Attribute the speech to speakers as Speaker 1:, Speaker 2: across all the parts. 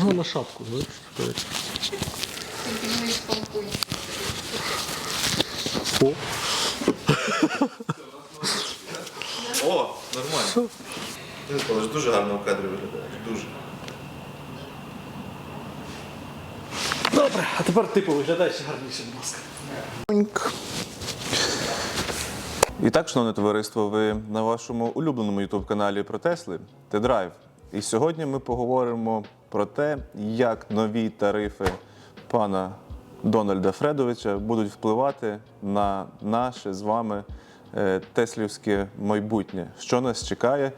Speaker 1: Можна на шапку, знаєш?
Speaker 2: Тільки.
Speaker 1: О,
Speaker 3: О, нормально. Ти Микола, дуже гарно в кадрі виглядаєш. Дуже.
Speaker 1: добре, а тепер ти повиглядай ще гарніше, будь ласка.
Speaker 3: І так, шановне товариство, ви на вашому улюбленому youtube каналі про Тесли Т-Драйв. І сьогодні ми поговоримо про те, як нові тарифи пана Дональда Фредовича будуть впливати на наше з вами е, теслівське майбутнє, що нас чекає,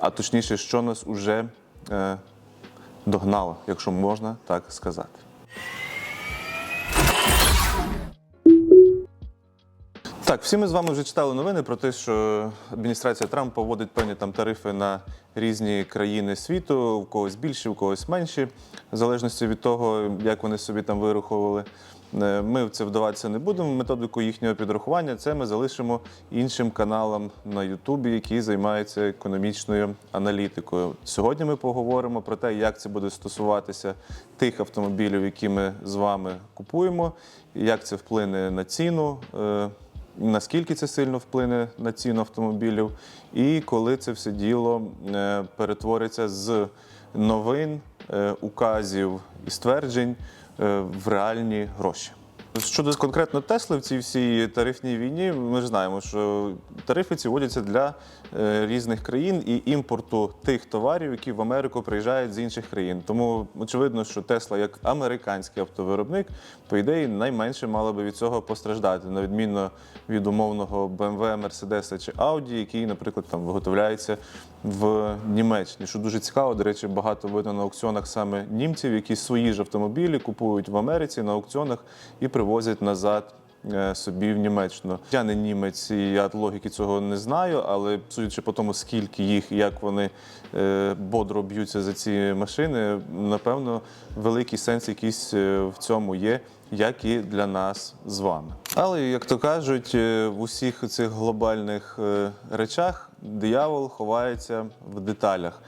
Speaker 3: а точніше, що нас уже е, догнало, якщо можна так сказати. Так, всі ми з вами вже читали новини про те, що адміністрація Трампа вводить певні там тарифи на різні країни світу, в когось більші, в когось менші, в залежності від того, як вони собі там вираховували. Е, Ми в це вдаватися не будемо. Методику їхнього підрахування це ми залишимо іншим каналам на Ютубі, які займаються економічною аналітикою. Сьогодні ми поговоримо про те, як це буде стосуватися тих автомобілів, які ми з вами купуємо, як це вплине на ціну. Наскільки це сильно вплине на ціну автомобілів, і коли це все діло е, перетвориться з новин, е, указів і стверджень е, в реальні гроші. Щодо конкретно Тесли в цій всій тарифній війні, ми ж знаємо, що тарифи ці вводяться для е, різних країн і імпорту тих товарів, які в Америку приїжджають з інших країн. Тому очевидно, що Тесла, як американський автовиробник, по ідеї найменше мала би від цього постраждати, на відміну від умовного BMW, Mercedes чи Audi, який, наприклад, там виготовляється в Німеччині. Що дуже цікаво, до речі, багато видно на аукціонах саме німців, які свої ж автомобілі купують в Америці на аукціонах і привозять назад. е, Собі в Німеччину. Я не німець, і я логіки цього не знаю, але судячи по тому, скільки їх, і як вони е, бодро б'ються за ці машини, напевно, великий сенс якийсь е, в цьому є, як і для нас з вами. Але як то кажуть, е, в усіх цих глобальних е, речах диявол ховається в деталях.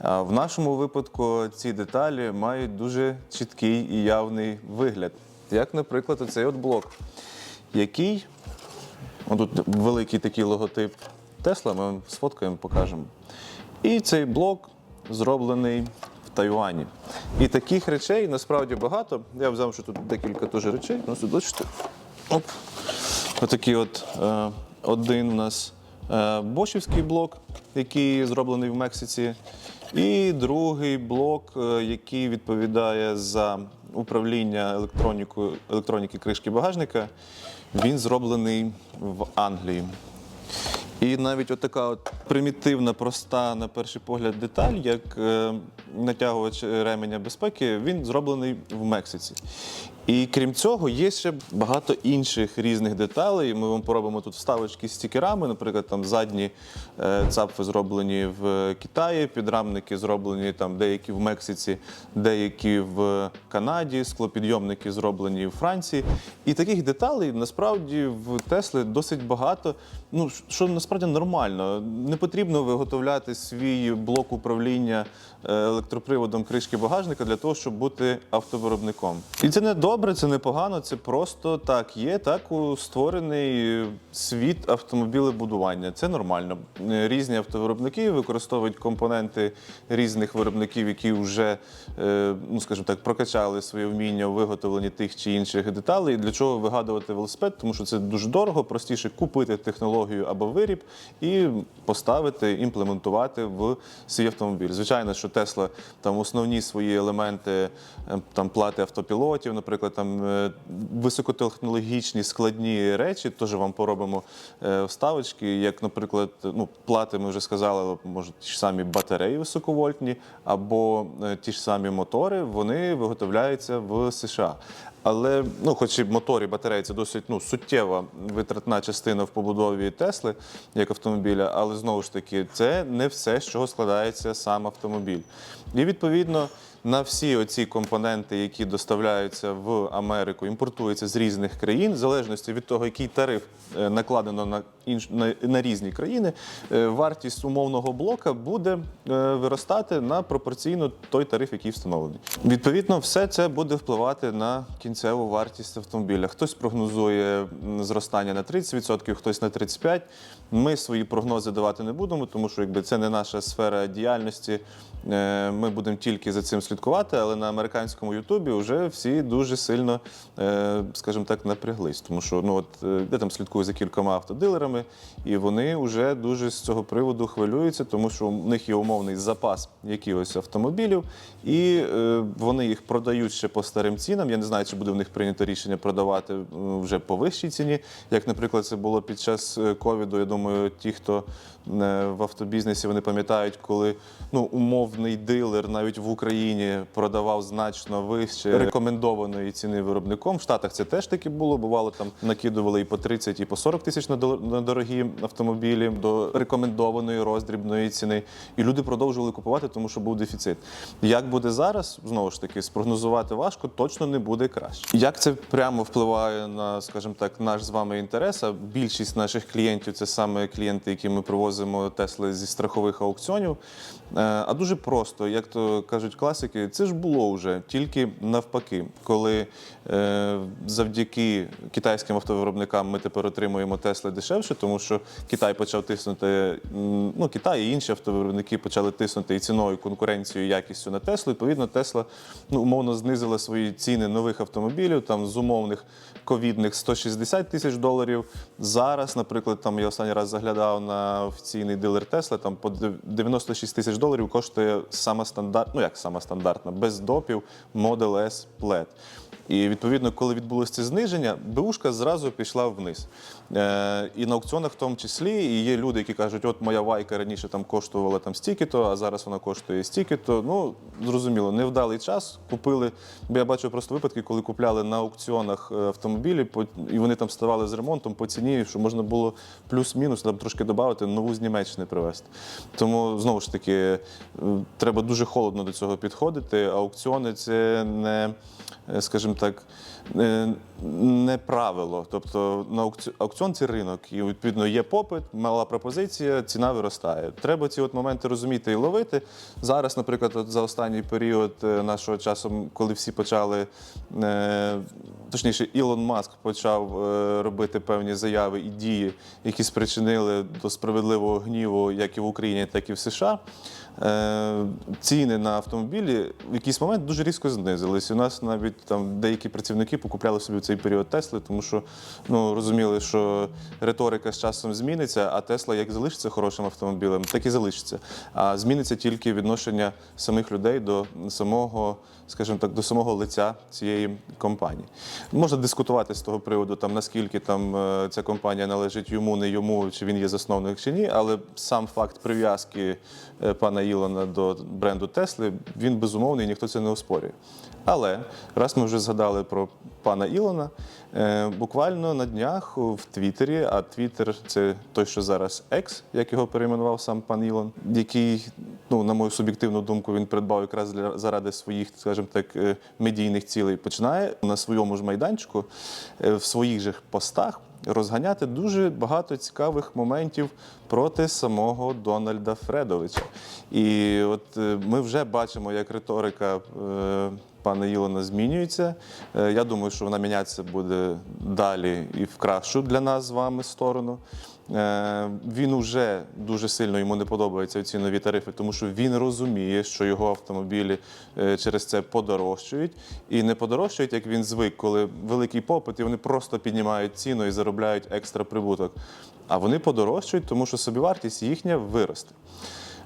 Speaker 3: В нашому випадку ці деталі мають дуже чіткий і явний вигляд. Як, наприклад, оцей от блок, який Отут великий такий логотип Тесла, ми сфоткаємо, покажемо. І цей блок зроблений Тайвані. І таких речей насправді багато. Я взяв, що тут декілька теж речей. Ну, бачите. Оп. Отакий от е, один у нас е, бошівський блок, який зроблений в Мексиці. І другий блок, е, який відповідає за управління електроніки кришки багажника, він зроблений в Англії. І навіть отака от примітивна, проста, на перший погляд, деталь, як е, натягувач ременя безпеки, він зроблений в Мексиці. І крім цього, є ще багато інших різних деталей. Ми вам поробимо тут вставочки з стікерами. Наприклад, там задні е, цапфи зроблені в Китаї, підрамники зроблені там деякі в Мексиці, деякі в Канаді, склопідйомники зроблені в Франції. І таких деталей насправді в Тесли досить багато. Ну що насправді нормально. Не потрібно виготовляти свій блок управління електроприводом кришки багажника для того, щоб бути автовиробником. І це не добре, це не погано, це просто так є. Так у створений світ автомобілебудування. Це нормально. Різні автовиробники використовують компоненти різних виробників, які вже, е, ну скажімо так, прокачали своє вміння у виготовленні тих чи інших деталей. Для чого вигадувати велосипед? Тому що це дуже дорого, простіше купити технологію або виріб і поставити, імплементувати в свій автомобіль. Звичайно, що Тесла там основні свої елементи е, там плати автопілотів, наприклад, там е, високотехнологічні складні речі. Теж вам поробимо е, вставочки, як, наприклад, ну, плати, ми вже сказали, може ті ж самі батареї високовольтні або е, ті ж самі мотори, вони виготовляються в США. Але ну, хоч і мотор батареї це досить ну, суттєва витратна частина в побудові Тесли як автомобіля, але знову ж таки, це не все, з чого складається сам автомобіль. І відповідно на всі оці компоненти, які доставляються в Америку, імпортуються з різних країн, в залежності від того, який тариф е, накладено на інш на, на різні країни, е, вартість умовного блока буде е, виростати на пропорційно той тариф, який встановлений. Відповідно, все це буде впливати на кінцеву вартість автомобіля. Хтось прогнозує зростання на 30%, хтось на 35%. Ми свої прогнози давати не будемо, тому що якби це не наша сфера діяльності. Ми будемо тільки за цим слідкувати, але на американському Ютубі вже всі дуже сильно, е, скажімо так, напряглись. Тому що ну от е, я там слідкую за кількома автодилерами, і вони вже дуже з цього приводу хвилюються, тому що у них є умовний запас якихось автомобілів, і е, вони їх продають ще по старим цінам. Я не знаю, чи буде в них прийнято рішення продавати вже по вищій ціні. Як, наприклад, це було під час ковіду. Я думаю, ті, хто в автобізнесі, вони пам'ятають, коли ну умовний дилер навіть в Україні продавав значно вище рекомендованої ціни виробником. В Штатах це теж таки було. Бувало там накидували і по 30, і по 40 тисяч на дорогі автомобілі до рекомендованої роздрібної ціни. І люди продовжували купувати, тому що був дефіцит. Як буде зараз, знову ж таки, спрогнозувати важко, точно не буде краще. Як це прямо впливає на, скажімо так, наш з вами інтерес? А більшість наших клієнтів це саме клієнти, які ми привозимо Тесли зі страхових аукціонів. Е, А дуже просто, як то кажуть класики, це ж було вже тільки навпаки, коли е, завдяки китайським автовиробникам ми тепер отримуємо Тесли дешевше, тому що Китай почав тиснути, ну Китай і інші автовиробники почали тиснути і ціною, конкуренцією, якістю на Теслу. Відповідно, Тесла ну, умовно знизила свої ціни нових автомобілів там з умовних ковідних 160 тисяч доларів. Зараз, наприклад, там я останній раз заглядав на офіційний дилер Тесла, там по 96 тисяч доларів коштує сама стандарт, ну як сама стандартна, без допів Model S Plaid. І відповідно, коли відбулося це зниження, бушка зразу пішла вниз. Е, і на аукціонах в тому числі і є люди, які кажуть, от моя вайка раніше там коштувала там стільки-то, а зараз вона коштує стільки-то. Ну, зрозуміло, невдалий час. Купили. Бо я бачу просто випадки, коли купляли на аукціонах е, автомобілі, і вони там ставали з ремонтом по ціні, що можна було плюс-мінус там трошки додати, нову з Німеччини привезти. Тому знову ж таки, е, треба дуже холодно до цього підходити. Аукціони це не, скажімо так, е, не правило. Тобто на аукціон це ринок, і відповідно є попит, мала пропозиція, ціна виростає. Треба ці от моменти розуміти і ловити. Зараз, наприклад, от за останній період е, нашого часу, коли всі почали, е, точніше, Ілон Маск почав е, робити певні заяви і дії, які спричинили до справедливого гніву як і в Україні, так і в США. Е, ціни на автомобілі в якийсь момент дуже різко знизились. У нас навіть там деякі працівники покупляли собі в цей період Тесли, тому що ну розуміли, що риторика з часом зміниться, а Тесла як залишиться хорошим автомобілем, так і залишиться. А зміниться тільки відношення самих людей до самого, скажімо так, до самого лиця цієї компанії. Можна дискутувати з того приводу, там наскільки там е, ця компанія належить йому, не йому, чи він є засновник чи ні, але сам факт прив'язки е, пана Ілона до бренду Тесли, він безумовний, ніхто це не оспорює. Але раз ми вже згадали про пана Ілона, е, буквально на днях в Твіттері, а Твіттер це той, що зараз X, як його перейменував сам пан Ілон, який, ну, на мою суб'єктивну думку, він придбав якраз для заради своїх, скажімо так, е, медійних цілей, починає на своєму ж майданчику е, в своїх же постах розганяти дуже багато цікавих моментів проти самого Дональда Фредовича. І от е, ми вже бачимо, як риторика е, пана Ілона змінюється. Е, Я думаю, що вона мінятися буде далі і в кращу для нас з вами сторону. Е, Він уже дуже сильно йому не подобаються ці нові тарифи, тому що він розуміє, що його автомобілі е, через це подорожчують. І не подорожчують, як він звик, коли великий попит, і вони просто піднімають ціну і заробляють екстра прибуток. А вони подорожчують, тому що собівартість їхня виросте.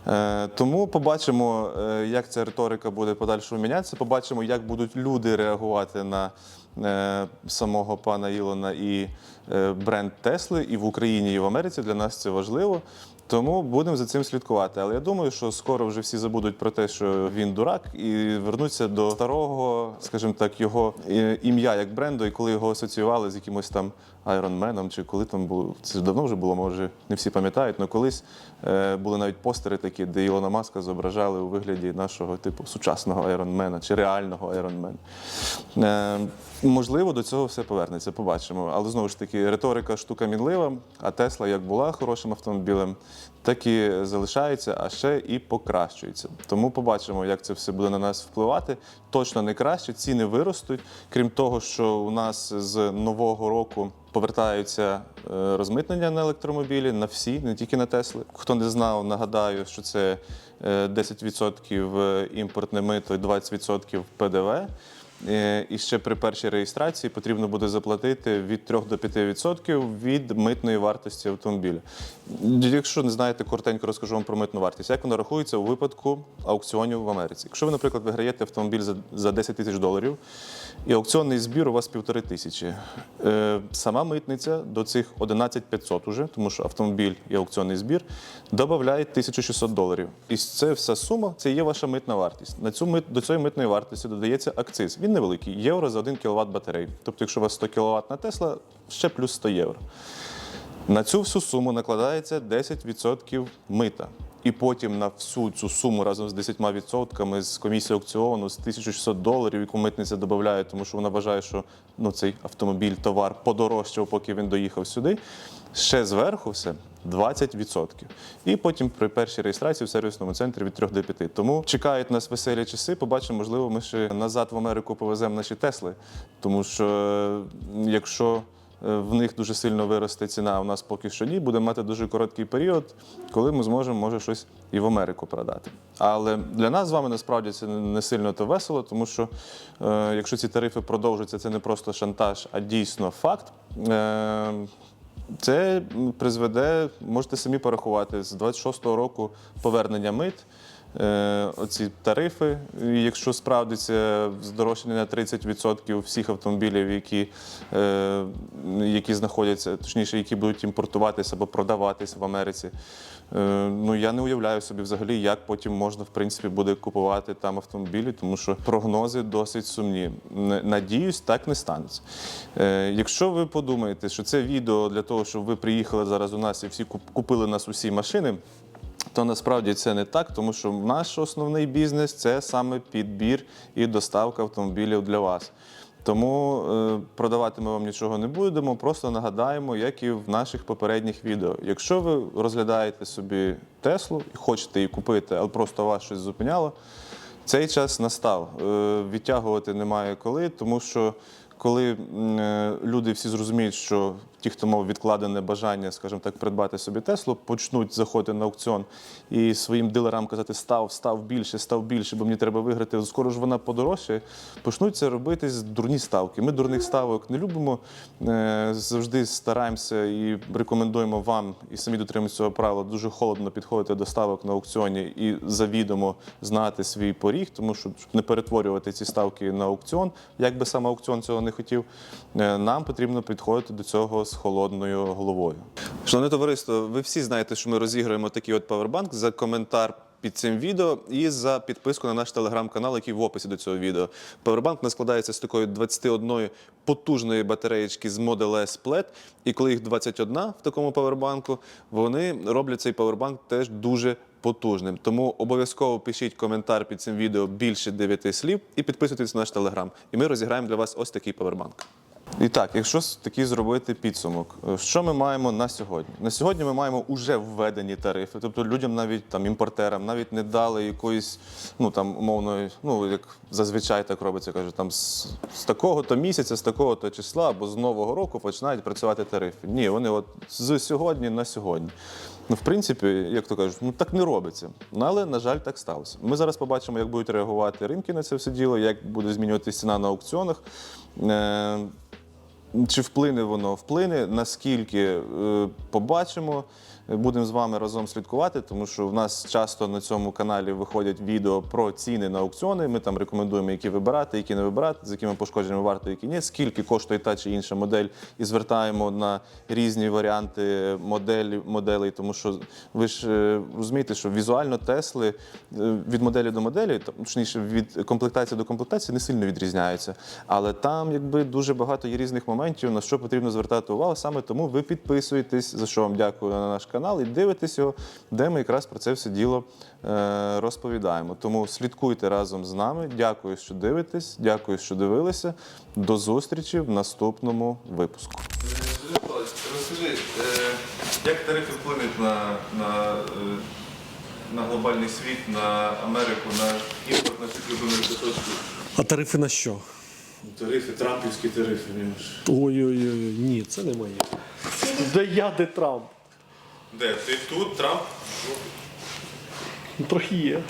Speaker 3: Е, Тому побачимо, е, як ця риторика буде подальшому мінятися. Побачимо, як будуть люди реагувати на е, самого пана Ілона і бренд Тесли і в Україні, і в Америці. Для нас це важливо. Тому будемо за цим слідкувати. Але я думаю, що скоро вже всі забудуть про те, що він дурак, і вернуться до старого, скажімо так, його е, ім'я як бренду, і коли його асоціювали з якимось там айронменом, чи коли там було це давно вже було, може не всі пам'ятають, але колись е, були навіть постери такі, де Ілона Маска зображали у вигляді нашого типу сучасного айронмена чи реального айронмена. Можливо, до цього все повернеться, побачимо. Але знову ж таки, риторика штука мінлива, а Тесла як була хорошим автомобілем, так і залишається, а ще і покращується. Тому побачимо, як це все буде на нас впливати. Точно не краще, ціни виростуть. Крім того, що у нас з нового року повертаються е, розмитнення на електромобілі на всі, не тільки на Тесли. Хто не знав, нагадаю, що це е, 10% імпортне мито і 20% ПДВ. Е, І ще при першій реєстрації потрібно буде заплатити від 3 до 5% від митної вартості автомобіля. Якщо не знаєте, коротенько розкажу вам про митну вартість. Як вона рахується у випадку аукціонів в Америці? Якщо ви, наприклад, виграєте автомобіль за, за 10 тисяч доларів, і аукціонний збір у вас півтори тисячі. Е, сама митниця до цих 11 500 уже, тому що автомобіль і аукціонний збір, додає 1600 доларів. І це вся сума, це є ваша митна вартість. На цю мит, до цієї митної вартості додається акциз. Він невеликий, євро за 1 кВт батареї. Тобто, якщо у вас 100 кВт на Тесла, ще плюс 100 євро. На цю всю суму накладається 10% мита. І потім на всю цю суму разом з 10% з комісії аукціону з 1600 доларів, яку митниця додає, тому що вона вважає, що ну, цей автомобіль, товар подорожчав, поки він доїхав сюди. Ще зверху все 20%. І потім при першій реєстрації в сервісному центрі від 3 до 5. Тому чекають нас веселі часи. Побачимо, можливо, ми ще назад в Америку повеземо наші Тесли. Тому що е, якщо е, в них дуже сильно виросте ціна, а у нас поки що ні, будемо мати дуже короткий період, коли ми зможемо може щось і в Америку продати. Але для нас з вами насправді це не сильно то весело, тому що е, якщо ці тарифи продовжуються, це не просто шантаж, а дійсно факт. Е, це призведе, можете самі порахувати, з 26-го року повернення мит. Е, Оці тарифи, якщо справдиться здорожчання на 30% всіх автомобілів, які, е, які знаходяться, точніше, які будуть імпортуватися або продаватися в Америці. Е, Ну я не уявляю собі взагалі, як потім можна в принципі буде купувати там автомобілі, тому що прогнози досить сумні. Надіюсь, так не станеться. Якщо ви подумаєте, що це відео для того, щоб ви приїхали зараз у нас і всі куп- купили нас усі машини. То насправді це не так, тому що наш основний бізнес це саме підбір і доставка автомобілів для вас. Тому е, продавати ми вам нічого не будемо, просто нагадаємо, як і в наших попередніх відео. Якщо ви розглядаєте собі Теслу і хочете її купити, але просто вас щось зупиняло, цей час настав. Е, Відтягувати немає коли, тому що коли е, люди всі зрозуміють, що ті, хто мав відкладене бажання, скажімо так, придбати собі Теслу, почнуть заходити на аукціон і своїм дилерам казати став, став більше, став більше, бо мені треба виграти. Скоро ж вона подорожчає. Почнуть це робити дурні ставки. Ми дурних ставок не любимо. Е, Завжди стараємося і рекомендуємо вам і самі дотримуємося цього правила дуже холодно підходити до ставок на аукціоні і завідомо знати свій поріг, тому що щоб не перетворювати ці ставки на аукціон, як би сам аукціон цього не хотів, е, нам потрібно підходити до цього з холодною головою. Шановне товариство, ви всі знаєте, що ми розіграємо такий от павербанк за коментар. Під цим відео і за підписку на наш телеграм-канал, який в описі до цього відео. У нас складається з такої 21 потужної батареєчки з Model S Plaid. І коли їх 21 в такому павербанку, вони роблять цей павербанк теж дуже потужним. Тому обов'язково пишіть коментар під цим відео більше 9 слів і підписуйтесь на наш телеграм. І ми розіграємо для вас ось такий павербанк. І так, якщо такий зробити підсумок, е, що ми маємо на сьогодні? На сьогодні ми маємо уже введені тарифи, тобто людям, навіть там імпортерам, навіть не дали якоїсь, ну там умовно, ну як зазвичай так робиться, кажуть, там з, з такого-то місяця, з такого-то числа або з нового року починають працювати тарифи. Ні, вони от з сьогодні на сьогодні. Ну, в принципі, як то кажуть, ну так не робиться. Ну, але, на жаль, так сталося. Ми зараз побачимо, як будуть реагувати ринки на це все діло, як буде змінюватися ціна на аукціонах. Чи вплине воно? Вплине, наскільки е, побачимо. Будемо з вами разом слідкувати, тому що в нас часто на цьому каналі виходять відео про ціни на аукціони. Ми там рекомендуємо, які вибирати, які не вибирати, з якими пошкодженнями варто, які ні, скільки коштує та чи інша модель, і звертаємо на різні варіанти моделі, моделей, тому що ви ж е, розумієте, що візуально Тесли е, від моделі до моделі, точніше, від комплектації до комплектації не сильно відрізняються. Але там якби дуже багато є різних моментів, на що потрібно звертати увагу. Саме тому ви підписуєтесь, за що вам дякую на наш канал, і дивитесь його, де ми якраз про це все діло е, розповідаємо. Тому слідкуйте разом з нами. Дякую, що дивитесь, дякую, що дивилися. До зустрічі в наступному випуску. Розкажи, е, як тарифи вплинуть на, на, е, на глобальний світ, на Америку, на імпорт наших любимих кусочків?
Speaker 1: А тарифи на що?
Speaker 3: Тарифи, трампівські тарифи.
Speaker 1: Ой-ой-ой, ні, це не моє. Де я, де Трамп?
Speaker 3: Де? Ти тут, Трамп?
Speaker 1: Трохи є.